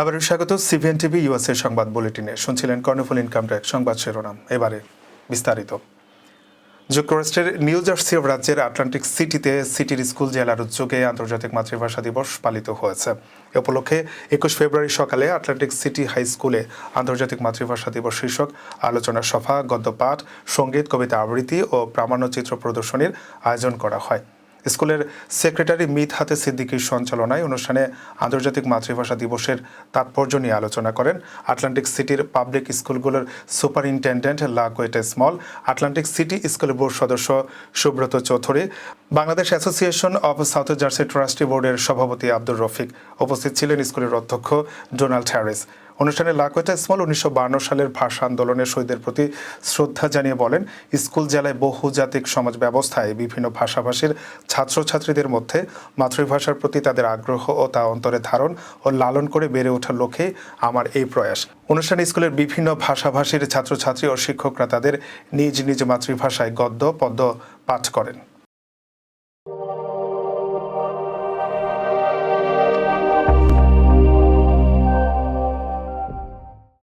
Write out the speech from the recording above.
আবার স্বাগত সিভিএন TV USA সংবাদ বুলেটিনে। শুনছিলেন কর্ণফুল ইনকাম ট্যাক্স সংবাদ শিরোনাম। এবারে বিস্তারিত। যুক্তরাষ্ট্রের নিউ জার্সি রাজ্যের আটলান্টিক সিটিতে সিটির স্কুল, জেলার উদ্যোগে আন্তর্জাতিক মাতৃভাষা দিবস পালিত হয়েছে। এ উপলক্ষে একুশ ফেব্রুয়ারি সকালে আটলান্টিক সিটি হাই স্কুলে আন্তর্জাতিক মাতৃভাষা দিবস শীর্ষক আলোচনা সভা গদ্যপাঠ সংগীত, কবিতা আবৃত্তি ও প্রামাণ্যচিত্র প্রদর্শনীর আয়োজন করা হয়। স্কুলের সেক্রেটারি মিত হাতে সিদ্দিকীর সঞ্চালনায় অনুষ্ঠানে আন্তর্জাতিক মাতৃভাষা দিবসের তাৎপর্য নিয়ে আলোচনা করেন আটলান্টিক সিটির পাবলিক স্কুলগুলোর সুপারিনটেন্ডেন্ট লা কোয়েটে small Atlantic city school board সদস্য Subrata Chowdhury, Bangladesh association of south Jersey trustee বোর্ডের সভাপতি আব্দুর রফিক উপস্থিত ছিলেন স্কুলের অধ্যক্ষ ডোনাল্ড হ্যারিস। অনুষ্ঠানে লাকোয়েটা স্মল উনিশশো সালের ভাষা আন্দোলনের শহীদের প্রতি শ্রদ্ধা জানিয়ে বলেন, স্কুল জেলায় বহুজাতিক সমাজ ব্যবস্থায় বিভিন্ন ভাষাভাষীর ছাত্রছাত্রীদের মধ্যে মাতৃভাষার প্রতি তাদের আগ্রহ ও তা অন্তরে ধারণ ও লালন করে বেড়ে ওঠার লক্ষ্যে আমার এই প্রয়াস। অনুষ্ঠানে স্কুলের বিভিন্ন ভাষাভাষীর ছাত্রছাত্রী ও শিক্ষকরা তাদের নিজ নিজ মাতৃভাষায় গদ্য, পদ্য পাঠ করেন।